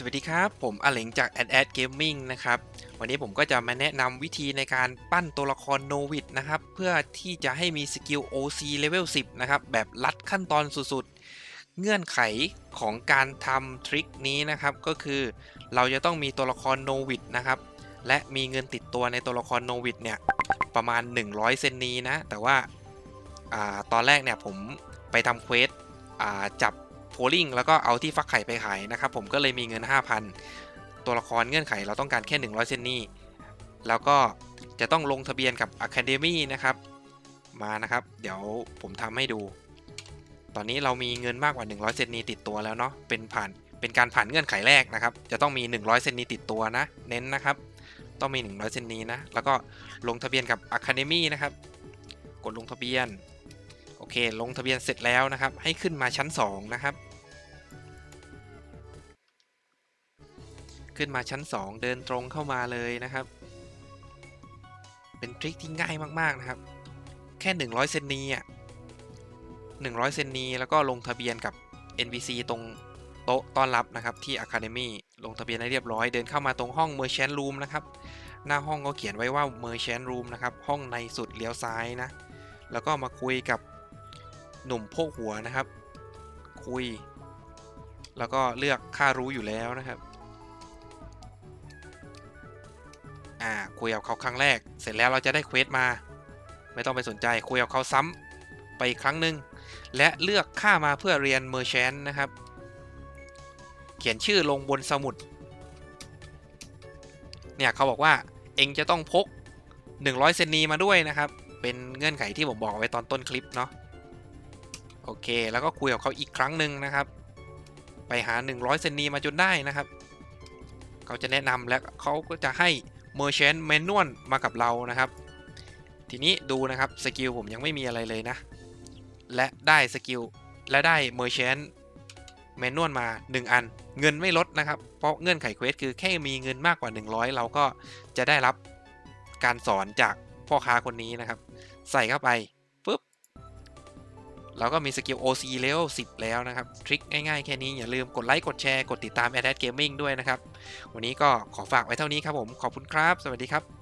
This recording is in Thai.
สวัสดีครับ ผมอเหลงจาก Ad Ad Gaming นะครับ วันนี้ผมก็จะมาแนะนำวิธีในการปั้นตัวละครโนวิดนะครับ เพื่อที่จะให้มีสกิล OC Level 10 นะครับ แบบลัดขั้นตอนสุดๆ เงื่อนไขของการทำทริคนี้นะครับ ก็คือเราจะต้องมีตัวละครโนวิดนะครับ และมีเงินติดตัวในตัวละครโนวิดเนี่ย ประมาณ 100 เซนนีนะ แต่ว่าอาตอนแรกเนี่ยผมไปทำเควสจับ พลิงแล้วก็เอาที่ฟักไข่ไปขายนะครับผมก็เลยมีเงิน 5,000 ตัวละครเงื่อนไขเราต้องการแค่ 100เซนนี่แล้วก็จะต้องลงทะเบียนกับ Academy นะครับ มานะครับ เดี๋ยวผมทำให้ดู ตอนนี้เรามีเงินมากกว่า 100เซนนีติดตัวแล้วเนาะเป็นผ่านเป็นการผ่านเงื่อนไขแรกนะครับ จะต้องมี 100เซนนีติดตัวนะ เน้นนะครับ ต้องมี 100เซนนีนะ แล้วก็ลงทะเบียนกับ Academy นะครับ กดลงทะเบียน โอเค ลงทะเบียนเสร็จแล้วนะครับ ให้ขึ้นมาชั้น 2 นะครับ ขึ้นมาชั้น 2 เดินตรงเข้ามาเลยนะครับ เป็นทริคที่ง่ายมากๆนะครับ แค่ 100 เซนนีอะ100 เซนนีแล้วก็ลงทะเบียนกับ NPC ตรงโต๊ะต้อนรับนะครับที่ Academy ลงทะเบียนให้เรียบร้อยเดินเข้ามาตรงห้อง Merchant Room นะครับ หน้าห้องก็เขียนไว้ว่า Merchant Room นะครับ ห้องในสุดเลี้ยวซ้ายนะ แล้วก็มาคุยกับหนุ่มโพกหัวนะครับ คุย แล้วก็เลือกค่ารู้อยู่แล้วนะครับ อ่าคุยกับเขาครั้งแรก เสร็จแล้วเราจะได้เควสมา ไม่ต้องไปสนใจคุยกับเขาซ้ำไปอีกครั้งหนึ่งและเลือกค่ามาเพื่อเรียนเมอร์แชนนะครับ เขียนชื่อลงบนสมุด เนี่ยเขาบอกว่าเองจะต้องพก 100 เซนนีมาด้วยนะครับ เป็นเงื่อนไขที่ผมบอกไว้ตอนต้นคลิปเนาะโอเค แล้วก็คุยกับเขาอีกครั้งหนึ่งนะครับ ไปหา 100 เซนนีมาจนได้นะครับ เขาจะแนะนำและเขาก็จะให้ Merchant Manual มากับเรานะครับ ทีนี้ดูนะครับสกิลผมยังไม่มีอะไรเลยนะ และได้สกิลและได้ Merchant Manual มา 1 อัน เงินไม่ลดนะครับ เพราะเงื่อนไขเควสคือแค่มีเงินมากกว่า 100 เราก็จะได้รับการสอนจากพ่อค้าคนนี้นะครับ ใส่เข้าไป เราก็มีสกิล OC เลเวล10 แล้วนะครับ ทริคง่ายๆ แค่นี้ อย่าลืมกดไลค์ กดแชร์ กดติดตาม a d a d Gaming ด้วยนะครับ วันนี้ก็ขอฝากไว้เท่านี้ครับผม ขอบคุณครับ สวัสดีครับ